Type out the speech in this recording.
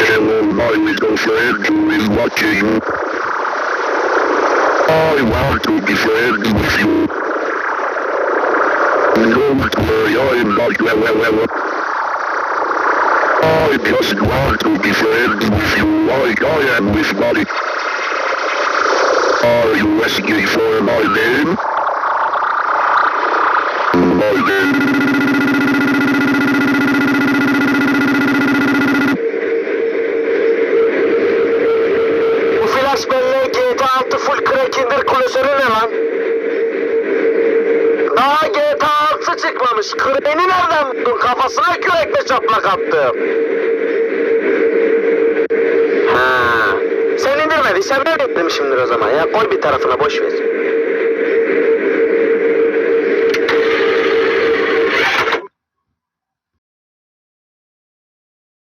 My little friend who is watching. I want to be friends with you. Don't worry, I'm not well, well, well. I just want to be friends with you like I am with Molly. Are you asking for my name? My name. Flash belleği GTA 6 full crack indir klasörü ne lan? Daha GTA 6 çıkmamış. Crack'i nereden buldun? Kafasına kürekle çaplak attım. Ha. Sen indirmediysen ben indirmişimdir o zaman ya. Koy bir tarafına boş ver.